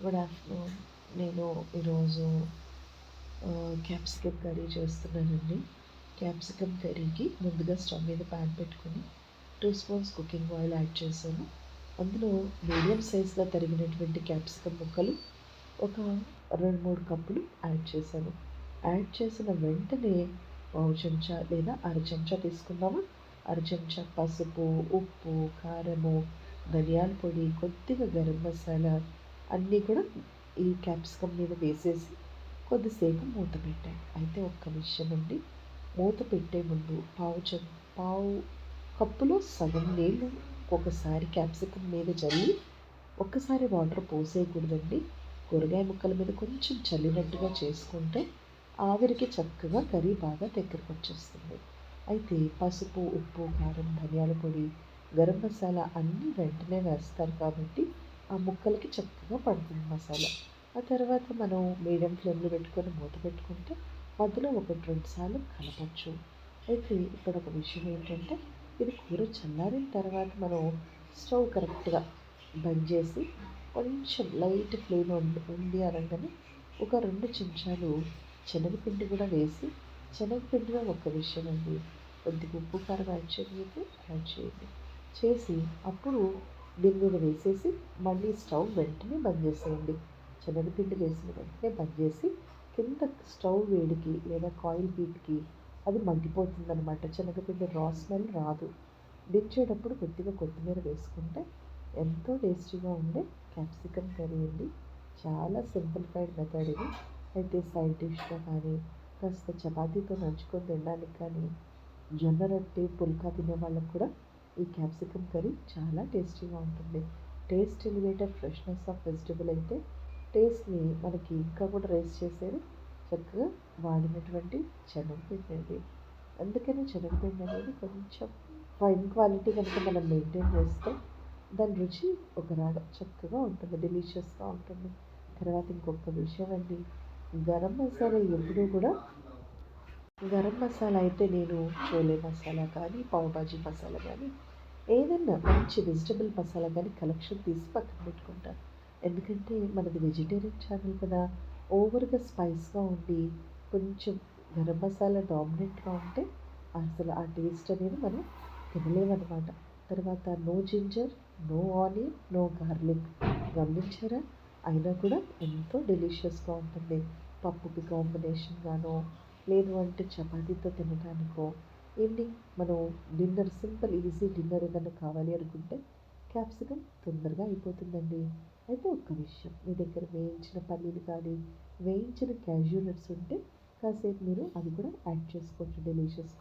Good afternoon నేను ఈరోజు capsicum curry చేస్తున్నానండి. క్యాప్సికమ్ కర్రీకి ముందుగా స్టవ్ మీద ప్యాన్ పెట్టుకొని two spoons cooking oil add చేశాను. అందులో మీడియం సైజ్లో తరిగినటువంటి క్యాప్సికమ్ ముక్కలు ఒక రెండు మూడు కప్పులు యాడ్ చేశాను. యాడ్ చేసిన వెంటనే పావు చెంచా లేదా అర చెంచా తీసుకున్నాము అర చెంచా పసుపు ఉప్పు కారము ధనియాల పొడి కొద్దిగా గరం మసాలా అన్నీ కూడా ఈ క్యాప్సికమ్ మీద వేసేసి కొద్దిసేపు మూత పెట్టాను అయితే ఒక్క విషయం అండి మూత పెట్టే ముందు పావు చ పావు కప్పులో సగం నీళ్ళు ఒకసారి క్యాప్సికమ్ మీద చల్లి ఒక్కసారి వాటర్ పోసేయకూడదండి. కూరగాయ ముక్కల మీద కొంచెం చల్లినట్టుగా చేసుకుంటే ఆవిరికి చక్కగా కర్రీ బాగా దగ్గరకు వచ్చేస్తుంది. అయితే పసుపు ఉప్పు కారం ధనియాల పొడి గరం మసాలా అన్నీ వెంటనే వేస్తారు కాబట్టి ఆ ముక్కలకి చక్కగా పడుతుంది మసాలా. ఆ తర్వాత మనం మీడియం ఫ్లేమ్లో పెట్టుకొని మూత పెట్టుకుంటే మధ్యలో ఒకటి రెండు సార్లు కలపచ్చు. అయితే ఇక్కడ ఒక విషయం ఏంటంటే ఇది కూర చల్లారిన తర్వాత మనం స్టవ్ కరెక్ట్గా బంద్ చేసి కొంచెం లైట్ ఫ్లేమ్ ఉంది అనగానే ఒక రెండు చెంచాలు శనగపిండి కూడా వేసి శనగపిండిలో ఒక విషయం అండి కొద్దిగా ఉప్పు కారం యాడ్ చేయండి యాడ్ చేయండి. చేసి అప్పుడు దీని మీద వేసేసి మళ్ళీ స్టవ్ వెంటనే బంద్ చేసేయండి. శనగపిండి వేసిన వెంటనే బంద్ చేసి కింద స్టవ్ వేడికి లేదా కాయిల్ హీట్కి అది మండిపోతుంది అనమాట శనగపిండి రా స్మెల్ రాదు. దించేటప్పుడు కొద్దిగా కొత్తిమీర వేసుకుంటే ఎంతో టేస్టీగా ఉండే క్యాప్సికమ్ కర్రీ అండి. చాలా సింప్లిఫైడ్ మెథడ్ ఇది. అయితే సైడ్ డిష్గా కానీ కాస్త చపాతీతో నంచుకొని తినడానికి కానీ జొన్న రొట్టె పుల్కా తినే వాళ్ళకు కూడా ఈ క్యాప్సికమ్ కర్రీ చాలా టేస్టీగా ఉంటుంది. Taste elevator freshness of vegetable అయితే టేస్ట్ని మనకి ఇంకా కూడా రైస్ చేసేది చక్కగా వాడినటువంటి శనగపిండి అండి అందుకని శనగపిండి అనేది కొంచెం ఫైన్ క్వాలిటీ కనుక మనం మెయింటైన్ చేస్తే దాని రుచి ఒక రాగా చక్కగా ఉంటుంది డెలిషియస్గా ఉంటుంది. తర్వాత ఇంకొక విషయం అండి గరం మసాలా ఎప్పుడూ కూడా గరం మసాలా అయితే నేను చోలే మసాలా కానీ పావుబాజీ మసాలా కానీ ఏదన్నా మంచి వెజిటబుల్ మసాలా కానీ కలెక్షన్ తీసి పక్కన పెట్టుకుంటాను ఎందుకంటే మనది వెజిటేరియన్ ఛానల్ కదా ఓవర్గా స్పైస్గా ఉండి కొంచెం గరం మసాలా డామినెంట్గా ఉంటే అసలు ఆ టేస్ట్ అనేది మనం తినలేమన్నమాట. తర్వాత no ginger no onion no garlic గమనించారా? అయినా కూడా ఎంతో డెలిషియస్గా ఉంటుంది. పప్పుకి కాంబినేషన్గానో లేదు అంటే చపాతీతో తినడానికో ఈవినింగ్ మనం డిన్నర్ సింపుల్ ఈజీ డిన్నర్ ఏదైనా కావాలి అనుకుంటే క్యాప్సికమ్ తొందరగా అయిపోతుందండి. అయితే ఒక్క విషయం మీ దగ్గర వేయించిన పల్లీలు కానీ వేయించిన క్యాజూ నట్స్ ఉంటే కాసేపు మీరు అది కూడా యాడ్ చేసుకోవచ్చు డెలిషియస్గా.